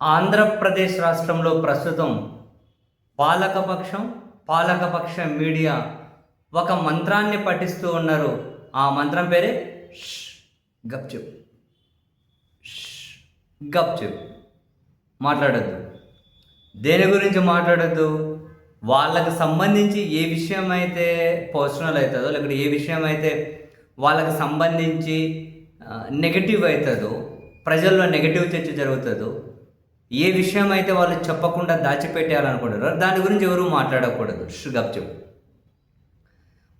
ఆంధ్రప్రదేశ్ రాష్ట్రంలో ప్రస్తుతం పాలకపక్షం పాలకపక్ష మీడియా ఒక మంత్రాన్ని పఠిస్తూ ఉన్నారు. ఆ మంత్రం పేరే ష్ గప్చుప్ గప్చుప్ మాట్లాడద్దు. దేని గురించి మాట్లాడద్దు? వాళ్ళకు సంబంధించి ఏ విషయం అయితే పర్సనల్ అవుతుందో లేకపోతే ఏ విషయం అయితే వాళ్ళకి సంబంధించి నెగటివ్ అవుతుందో ప్రజల్లో నెగటివ్ చర్చ జరుగుతుందో ఏ విషయం అయితే వాళ్ళు చెప్పకుండా దాచిపెట్టేయాలనుకుంటారో దాని గురించి ఎవరు మాట్లాడకూడదు. గప్చుప్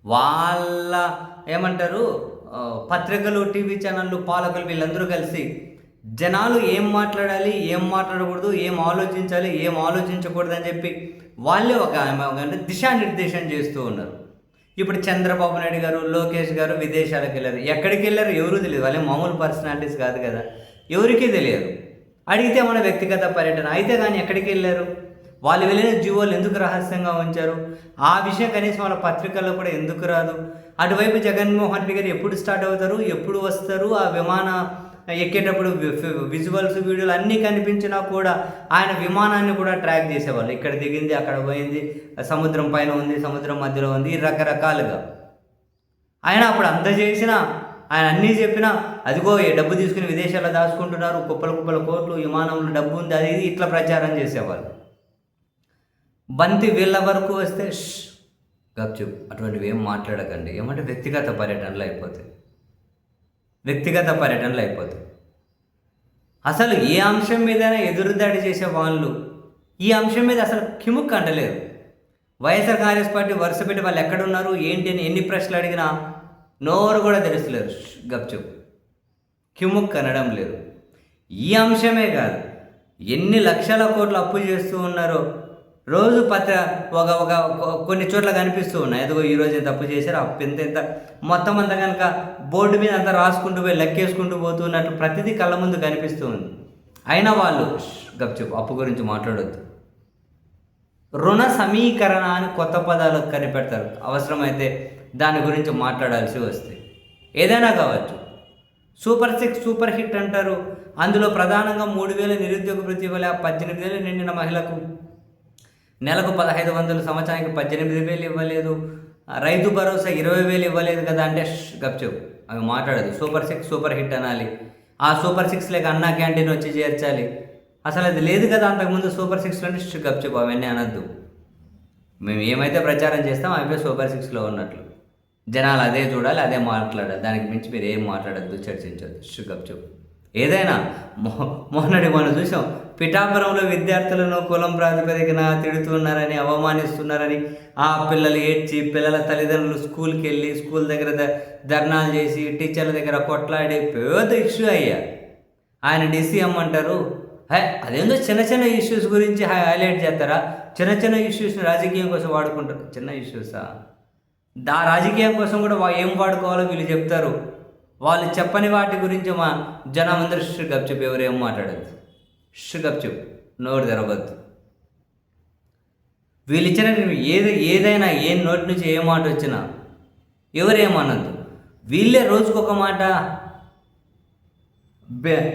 వాళ్ళ ఏమంటారు? పత్రికలు టీవీ ఛానళ్ళు పాలకులు వీళ్ళందరూ కలిసి జనాలు ఏం మాట్లాడాలి ఏం మాట్లాడకూడదు ఏం ఆలోచించాలి ఏం ఆలోచించకూడదు అని చెప్పి వాళ్ళే ఒక ఒక అంటే దిశానిర్దేశం చేస్తూ ఉన్నారు. ఇప్పుడు చంద్రబాబు నాయుడు గారు లోకేష్ గారు విదేశాలకు వెళ్ళారు. ఎక్కడికి వెళ్ళారు? ఎవరు తెలియదు. వాళ్ళే మామూలు పర్సనాలిటీస్ కాదు కదా. ఎవరికీ తెలియదు. అడిగితే మన వ్యక్తిగత పర్యటన. అయితే కానీ ఎక్కడికి వెళ్ళారు? వాళ్ళు వెళ్ళిన జీవోలు ఎందుకు రహస్యంగా ఉంచారు? ఆ విషయం కనీసం వాళ్ళ పత్రికల్లో కూడా ఎందుకు రాదు? అటువైపు జగన్మోహన్ రెడ్డి గారు ఎప్పుడు స్టార్ట్ అవుతారు? ఎప్పుడు వస్తారు? ఆ విమాన ఎక్కేటప్పుడు విజువల్స్ వీడియోలు అన్నీ కనిపించినా కూడా ఆయన విమానాన్ని కూడా ట్రాక్ చేసేవాళ్ళు. ఇక్కడ దిగింది అక్కడ పోయింది సముద్రం పైన ఉంది సముద్రం మధ్యలో ఉంది ఈ రకరకాలుగా. ఆయన అప్పుడు అంత చేసినా ఆయన అన్నీ చెప్పినా అదిగో ఈ డబ్బు తీసుకుని విదేశాల్లో దాచుకుంటున్నారు కుప్పల కుప్పల కోట్లు విమానంలో డబ్బు ఉంది అది ఇది ఇట్లా ప్రచారం చేసేవాళ్ళు. బంతి వీళ్ళ వరకు వస్తే ష్ గప్చుప్ అటువంటివి ఏం మాట్లాడకండి. ఏమంటే వ్యక్తిగత పర్యటనలు అయిపోతాయి. వ్యక్తిగత పర్యటనలు అయిపోతాయి. అసలు ఏ అంశం మీదైనా ఎదురుదాడి చేసే వాళ్ళు ఈ అంశం మీద అసలు కిముక్ అంటలేరు. వైఎస్ఆర్ కాంగ్రెస్ పార్టీ వరుస పెట్టి వాళ్ళు ఎక్కడున్నారు ఏంటి అని ఎన్ని ప్రశ్నలు అడిగినా నోరు కూడా తెరుస్తలేరు గప్చుప్ కిముక్ కనడం లేదు. ఈ అంశమే కాదు ఎన్ని లక్షల కోట్లు అప్పు చేస్తూ ఉన్నారో రోజు పత్ర ఒక ఒక కొన్ని చోట్ల కనిపిస్తూ ఉన్నాయి. అదిగో ఈరోజు ఎంత అప్పు చేశారు అప్పు ఎంత ఎంత మొత్తం అంతా కనుక బోర్డు మీద అంతా రాసుకుంటూ పోయి లెక్కేసుకుంటూ పోతున్నట్టు ప్రతిదీ కళ్ళ ముందు కనిపిస్తూ ఉంది. అయినా వాళ్ళు గప్చుప్ అప్పు గురించి మాట్లాడొద్దు. రుణ సమీకరణ అని కొత్త పదాలు కనిపెడతారు. అవసరమైతే దాని గురించి మాట్లాడాల్సి వస్తే. ఏదైనా కావచ్చు. సూపర్ సిక్స్ సూపర్ హిట్ అంటారు. అందులో ప్రధానంగా మూడు వేల నిరుద్యోగ వృత్తి వల్ల పద్దెనిమిది వేలు నిండిన మహిళకు నెలకు పదహైదు వందలు సంవత్సరానికి పద్దెనిమిది వేలు ఇవ్వలేదు. రైతు భరోసా ఇరవై వేలు ఇవ్వలేదు కదా అంటే గప్చెప్ అవి మాట్లాడదు. సూపర్ సిక్స్ సూపర్ హిట్ అనాలి. ఆ సూపర్ సిక్స్ లేక అన్నా క్యాంటీన్ వచ్చి చేర్చాలి. అసలు అది లేదు కదా అంతకుముందు సూపర్ సిక్స్లో అంటే గప్చెప్ అవన్నీ అనొద్దు. మేము ఏమైతే ప్రచారం చేస్తాం అవే సూపర్ సిక్స్లో ఉన్నట్లు. జనాలు అదే చూడాలి అదే మాట్లాడాలి. దానికి మించి మీరు ఏం మాట్లాడద్దు చర్చించద్దు. షుగప్ చెప్పు. ఏదైనా మొ మొన్నటి మనం చూసాం పిఠాపురంలో విద్యార్థులను కులం ప్రాతిపదికన తిడుతున్నారని అవమానిస్తున్నారని ఆ పిల్లలు ఏడ్చి పిల్లల తల్లిదండ్రులు స్కూల్కి వెళ్ళి స్కూల్ దగ్గర ధర్నాలు చేసి టీచర్ల దగ్గర కొట్లాడి పెద్ద ఇష్యూ అయ్యా. ఆయన డీసీఎం అంటారు. హే అదేందో చిన్న చిన్న ఇష్యూస్ గురించి హై- హైలైట్ చేస్తారా? చిన్న చిన్న ఇష్యూస్ని రాజకీయం కోసం వాడుకుంటారు. చిన్న ఇష్యూసా? దా రాజకీయం కోసం కూడా ఏం వాడుకోవాలో వీళ్ళు చెప్తారు. వాళ్ళు చెప్పని వాటి గురించి మా జనం అందరూ షుగప్ చెప్పు ఎవరేం మాట్లాడద్దు. షుగప్ చెప్పు నోరు తెరవద్దు. వీళ్ళు ఇచ్చిన ఏది ఏదైనా ఏ నోటి నుంచి ఏ మాట వచ్చినా ఎవరేమనద్దు వీళ్ళే రోజుకొక మాట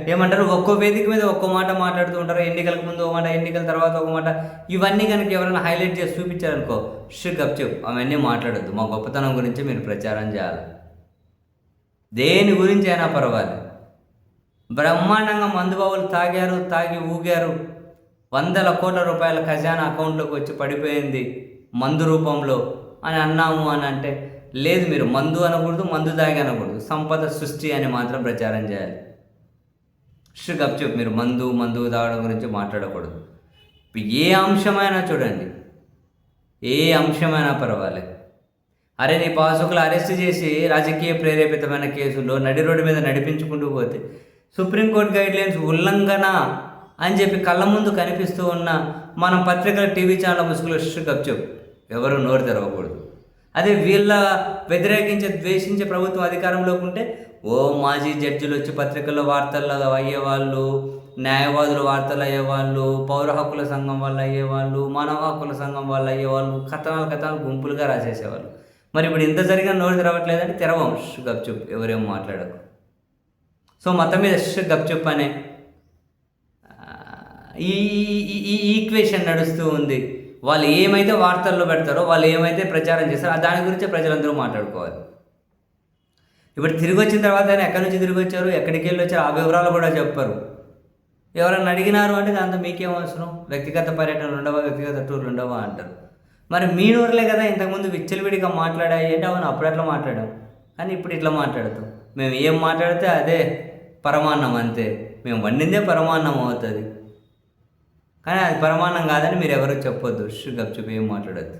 ఏమంటారు? ఒక్కో వేదిక మీద ఒక్కో మాట మాట్లాడుతూ ఉంటారు. ఎన్నికలకు ముందు ఒక మాట ఎన్నికల తర్వాత ఒక మాట. ఇవన్నీ కనుక ఎవరైనా హైలైట్ చేసి చూపించారనుకో షుక్ అప్ చెప్పు అవన్నీ మాట్లాడద్దు. మా గొప్పతనం గురించి మీరు ప్రచారం చేయాలి. దేని గురించి అయినా పర్వాలేదు. బ్రహ్మాండంగా మందుబాబులు తాగారు తాగి ఊగారు. వందల కోట్ల రూపాయల ఖజానా అకౌంట్లోకి వచ్చి పడిపోయింది మందు రూపంలో అని అన్నాము అని అంటే లేదు మీరు మందు అనకూడదు మందు తాగి అనకూడదు. సంపద సృష్టి అని మాత్రం ప్రచారం చేయాలి. షుగప్ చెప్పు మీరు మందు మందు తాగడం గురించి మాట్లాడకూడదు. ఏ అంశమైనా చూడండి. ఏ అంశమైనా పర్వాలేదు అరే నీ పాసుకులు అరెస్ట్ చేసి రాజకీయ ప్రేరేపితమైన కేసుల్లో నడి రోడ్డు మీద నడిపించుకుంటూ పోతే సుప్రీంకోర్టు గైడ్లైన్స్ ఉల్లంఘన అని చెప్పి కళ్ళ ముందు కనిపిస్తూ ఉన్న మనం పత్రికల టీవీ ఛానల్ ముసుగులో షుగప్ చెప్పు ఎవరు నోరు తెరవకూడదు. అదే వీళ్ళ వ్యతిరేకించే ద్వేషించే ప్రభుత్వం అధికారంలోకి ఉంటే ఓ మాజీ జడ్జిలు వచ్చి పత్రికల్లో వార్తల్లో అయ్యేవాళ్ళు న్యాయవాదులు వార్తలు అయ్యేవాళ్ళు పౌర హక్కుల సంఘం వాళ్ళు అయ్యేవాళ్ళు మానవ హక్కుల సంఘం వాళ్ళు అయ్యేవాళ్ళు కథనాలు కథనాలు గుంపులుగా రాసేసేవాళ్ళు. మరి ఇప్పుడు ఇంత జరిగిన నోరు తెరవట్లేదంటే తెరవం గప్చుప్ ఎవరేం మాట్లాడకు. సో మతం మీద గప్చుప్ అనే ఈ ఈ- ఈక్వేషన్ నడుస్తూ ఉంది. వాళ్ళు ఏమైతే వార్తల్లో పెడతారో వాళ్ళు ఏమైతే ప్రచారం చేస్తారో దాని గురించే ప్రజలందరూ మాట్లాడుకోవాలి. ఇప్పుడు తిరిగి వచ్చిన తర్వాత ఆయన ఎక్కడి నుంచి తిరిగి వచ్చారు? ఎక్కడికి వెళ్ళి వచ్చారు? ఆ వివరాలు కూడా చెప్పారు. ఎవరైనా అడిగినారు అంటే దాంతో మీకేం అవసరం? వ్యక్తిగత పర్యటనలు ఉండవా వ్యక్తిగత టూర్లు ఉండవా అంటారు. మరి మీ నోరులే కదా ఇంతకుముందు విచ్చలవిడిగా మాట్లాడాయి అంటే అవును అప్పుడు అట్లా మాట్లాడాం? కానీ ఇప్పుడు ఇట్లా మాట్లాడతాం. మేము ఏం మాట్లాడితే అదే పరమాన్నం అంతే. మేము వండిందే పరమాన్నం అవుతుంది. కానీ అది పరమాన్నం కాదని మీరు ఎవరు చెప్పొద్దు. షుగప్ చూపి ఏం మాట్లాడద్దు.